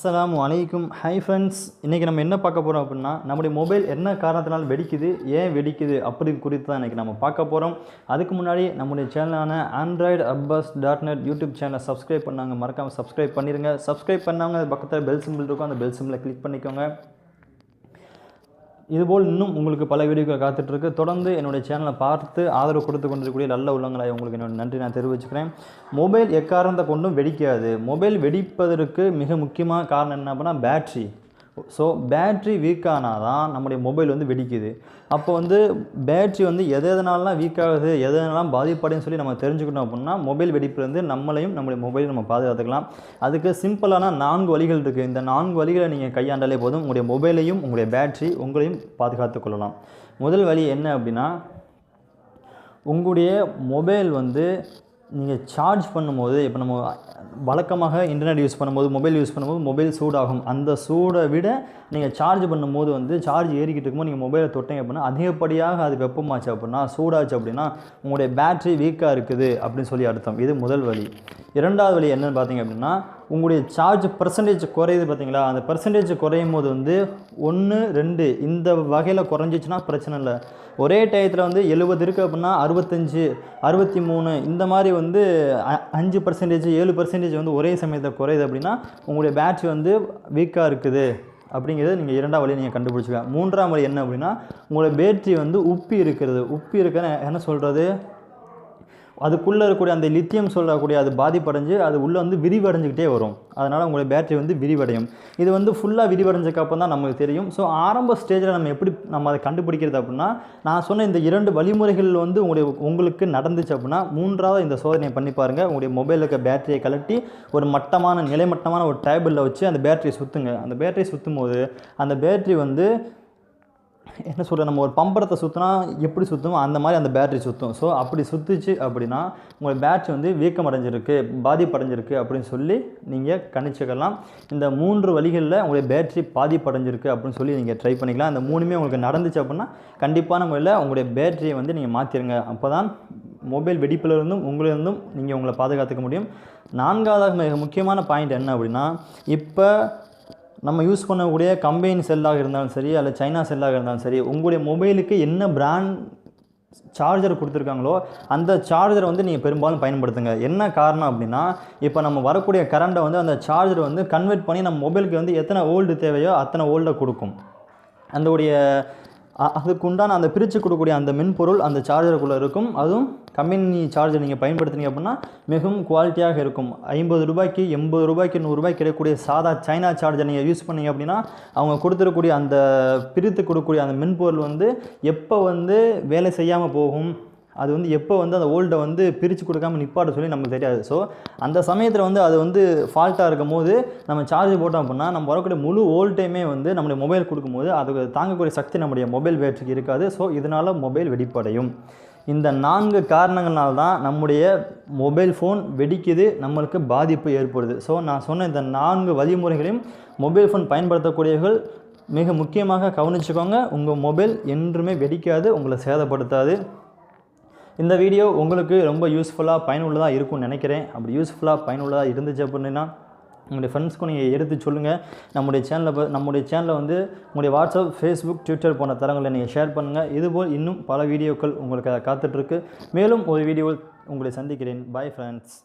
அஸ்லாம் வலைக்கும் hi friends இன்றைக்கி நம்ம என்ன பார்க்க போகிறோம் அப்படின்னா நம்முடைய மொபைல் என்ன காரணத்தினால் வெடிக்குது ஏன் வெடிக்குது அப்படி குறித்து தான் இன்றைக்கி நம்ம பார்க்க போகிறோம் அதுக்கு முன்னாடி நம்முடைய சேனலான Android apps dot net YouTube சேனலை சப்ஸ்கிரைப் பண்ணாங்க மறக்காமல் சப்ஸ்கிரைப் பண்ணிடுங்க சப்ஸ்கிரைப் பண்ணவங்க அது பக்கத்தில் பெல் சிம்பிள் இருக்கும் அந்த பெல் சிம்பிளை கிளிக் பண்ணிக்கோங்க. இதுபோல் இன்னும் உங்களுக்கு பல வீடியோக்கள் காத்துட்ருக்கு. தொடர்ந்து என்னுடைய சேனலை பார்த்து ஆதரவு கொடுத்து கொண்டிருக்கக்கூடிய நல்ல உள்ளங்களாக உங்களுக்கு என்னோட நன்றி நான் தெரிவிச்சுக்கிறேன். மொபைல் எக்காரணத்தை கொண்டும் வெடிக்காது. மொபைல் வெடிப்பதற்கு மிக முக்கியமான காரணம் என்ன அப்படின்னா பேட்ரி ஸோ பேட்ரி வீக் தான் நம்முடைய மொபைல் வந்து வெடிக்குது. அப்போ வந்து பேட்ரி வந்து எது எதனாலலாம் வீக் ஆகுது எது எதனாலாம் பாதிப்படைன்னு சொல்லி நம்ம தெரிஞ்சுக்கணும் அப்படின்னா மொபைல் வெடிப்புலேருந்து நம்மளையும் நம்முடைய மொபைலையும் நம்ம பாதுகாத்துக்கலாம். அதுக்கு சிம்பிளான நான்கு வழிகள் இருக்குது இந்த நான்கு வழிகளை நீங்கள் கையாண்டாலே போதும் உங்களுடைய மொபைலையும் உங்களுடைய பேட்ரி உங்களையும் பாதுகாத்து கொள்ளலாம். முதல் வழி என்ன அப்படின்னா உங்களுடைய மொபைல் வந்து நீங்கள் சார்ஜ் பண்ணும்போது இப்போ நம்ம வழக்கமாக இன்டர்நெட் யூஸ் பண்ணும்போது மொபைல் யூஸ் பண்ணும்போது மொபைல் சூடாகும். அந்த சூடை விட நீங்கள் சார்ஜ் பண்ணும்போது வந்து சார்ஜ் ஏறிக்கிட்டு இருக்கும்போது நீங்கள் மொபைலை தொட்டீங்க அப்படின்னா அதிகப்படியாக அது வெப்பமாச்சு அப்படின்னா சூடாச்சு அப்படின்னா உங்களுடைய பேட்ரி வீக்காக இருக்குது அப்படின்னு சொல்லி அர்த்தம். இது முதல் வழி. இரண்டாவது வழி என்னென்னு பார்த்தீங்க அப்படின்னா உங்களுடைய சார்ஜ் பர்சன்டேஜ் குறையுது பார்த்தீங்களா? அந்த பர்சன்டேஜ் குறையும் போது வந்து ஒன்று ரெண்டு இந்த வகையில் குறைஞ்சிச்சுன்னா பிரச்சனை இல்லை. ஒரே டயத்தில் வந்து எழுபது இருக்குது அப்படின்னா அறுபத்தஞ்சு அறுபத்தி மூணு இந்த மாதிரி வந்து அஞ்சு பர்சன்டேஜ் ஏழு பர்சன்டேஜ் வந்து ஒரே சமயத்தில் குறையுது அப்படின்னா உங்களுடைய பேட்ரி வந்து வீக்காக இருக்குது. அப்படிங்கிறது நீங்கள் இரண்டாம் வழியை நீங்கள் கண்டுபிடிச்சிக்கலாம் மூன்றாம் வழி என்ன அப்படின்னா உங்களோட பேட்ரி வந்து உப்பி இருக்கிறது. உப்பி இருக்கிற என்ன சொல்கிறது அதுக்குள்ளே இருக்கக்கூடிய அந்த லித்தியம் சொல்லக்கூடிய அது பாதிப்படைஞ்சு அது உள்ளே வந்து விரிவடைஞ்சிக்கிட்டே வரும். அதனால் உங்களுடைய பேட்டரி வந்து விரிவடையும். இது வந்து ஃபுல்லாக விரிவடைஞ்சக்கப்புறம் தான் நமக்கு தெரியும். ஸோ ஆரம்ப ஸ்டேஜில் நம்ம எப்படி நம்ம அதை கண்டுபிடிக்கிறது அப்படின்னா நான் சொன்ன இந்த இரண்டு வழிமுறைகள் வந்து உங்களுடைய உங்களுக்கு நடந்துச்சு அப்படின்னா மூன்றாவது இந்த சோதனையை பண்ணி பாருங்கள் உங்களுடைய மொபைலில் இருக்க பேட்டரியை கழட்டி ஒரு மட்டமான நிலைமட்டமான ஒரு டேபிளில் வச்சு அந்த பேட்டரியை சுற்றுங்க அந்த பேட்டரியை சுற்றும் போது அந்த பேட்டரி வந்து என்ன சொல்கிறது நம்ம ஒரு பம்பரத்தை சுற்றினா எப்படி சுற்றும் அந்த மாதிரி அந்த பேட்டரி சுற்றும் ஸோ அப்படி சுற்றுச்சு அப்படின்னா உங்கள் பேட்டரி வந்து வீக்கம் அடைஞ்சிருக்கு பாதிப்படைஞ்சிருக்கு அப்படின்னு சொல்லி நீங்கள் கணிச்சுக்கலாம். இந்த மூன்று வழிகளில் உங்களுடைய பேட்டரி பாதிப்படைஞ்சிருக்கு அப்படின்னு சொல்லி நீங்கள் ட்ரை பண்ணிக்கலாம். இந்த மூணுமே உங்களுக்கு நடந்துச்சு அப்படின்னா கண்டிப்பான முறையில் உங்களுடைய பேட்டரியை வந்து நீங்கள் மாற்றிடுங்க அப்போ தான் மொபைல் வெடிப்பிலிருந்தும் உங்களிலிருந்தும் நீங்கள் உங்களை பாதுகாத்துக்க முடியும். நான்காவதாக மிக முக்கியமான பாயிண்ட் என்ன அப்படின்னா இப்போ நம்ம யூஸ் பண்ணக்கூடிய கம்பெனி செல்லாக இருந்தாலும் சரி அல்ல சைனா செல்லாக இருந்தாலும் சரி உங்களுடைய மொபைலுக்கு என்ன பிராண்ட் சார்ஜர் கொடுத்துருக்காங்களோ அந்த சார்ஜரை வந்து நீங்கள் பெரும்பாலும் பயன்படுத்துங்க. என்ன காரணம் அப்படின்னா இப்போ நம்ம வரக்கூடிய கரண்ட்டை வந்து அந்த சார்ஜர் வந்து கன்வெர்ட் பண்ணி நம்ம மொபைலுக்கு வந்து எத்தனை ஓல்டு தேவையோ அத்தனை ஓல்டை கொடுக்கும். அந்த உடைய அதுக்குண்டான அந்த பிரித்து கொடுக்கக்கூடிய அந்த மென்பொருள் அந்த சார்ஜருக்குள்ளே இருக்கும். அதுவும் கம்பெனி சார்ஜர் நீங்கள் பயன்படுத்துனீங்க அப்படின்னா மிகவும் குவாலிட்டியாக இருக்கும். ஐம்பது ரூபாய்க்கு எண்பது ரூபாய்க்கு நூறுரூபாய்க்கு கிடைக்கக்கூடிய சாதா சைனா சார்ஜர் நீங்கள் யூஸ் பண்ணீங்க அப்படின்னா அவங்க கொடுத்துருக்கூடிய அந்த பிரித்து கொடுக்கக்கூடிய அந்த மென்பொருள் வந்து எப்போ வந்து வேலை செய்யாமல் போகும் அது வந்து எப்போ வந்து அந்த ஓல்டை வந்து பிரித்து கொடுக்காம நிப்பாட்ட சொல்லி நமக்கு தெரியாது. ஸோ அந்த சமயத்தில் வந்து அது வந்து ஃபால்ட்டாக இருக்கும் போது நம்ம சார்ஜ் போட்டோம் அப்படின்னா நம்ம வரக்கூடிய முழு வோல்ட்டையுமே வந்து நம்முடைய மொபைல் கொடுக்கும்போது அதுக்கு தாங்கக்கூடிய சக்தி நம்முடைய மொபைல் பேட்டரிக்கு இருக்காது. ஸோ இதனால் மொபைல் வெடிப்படையும். இந்த நான்கு காரணங்களால் தான் நம்முடைய மொபைல் ஃபோன் வெடிக்குது நம்மளுக்கு பாதிப்பு ஏற்படுது. ஸோ நான் சொன்ன இந்த நான்கு வழிமுறைகளையும் மொபைல் ஃபோன் பயன்படுத்தக்கூடியவர்கள் மிக முக்கியமாக கவனிச்சுக்கோங்க. உங்கள் மொபைல் என்றுமே வெடிக்காது உங்களை சேதப்படுத்தாது. இந்த வீடியோ உங்களுக்கு ரொம்ப யூஸ்ஃபுல்லாக பயனுள்ளதாக இருக்கும்னு நினைக்கிறேன். அப்படி யூஸ்ஃபுல்லாக பயனுள்ளதாக இருந்துச்சு அப்படின்னா உங்களுடைய ஃப்ரெண்ட்ஸ்க்கும் நீங்கள் எடுத்து சொல்லுங்கள் நம்முடைய சேனலில் நம்முடைய சேனலில் வந்து உங்களுடைய வாட்ஸ்அப் ஃபேஸ்புக் ட்விட்டர் போன்ற தரங்களை நீங்கள் ஷேர் பண்ணுங்கள் இதுபோல் இன்னும் பல வீடியோக்கள் உங்களுக்கு காத்துட்ருக்கு மேலும் ஒரு வீடியோ உங்களை சந்திக்கிறேன். Bye friends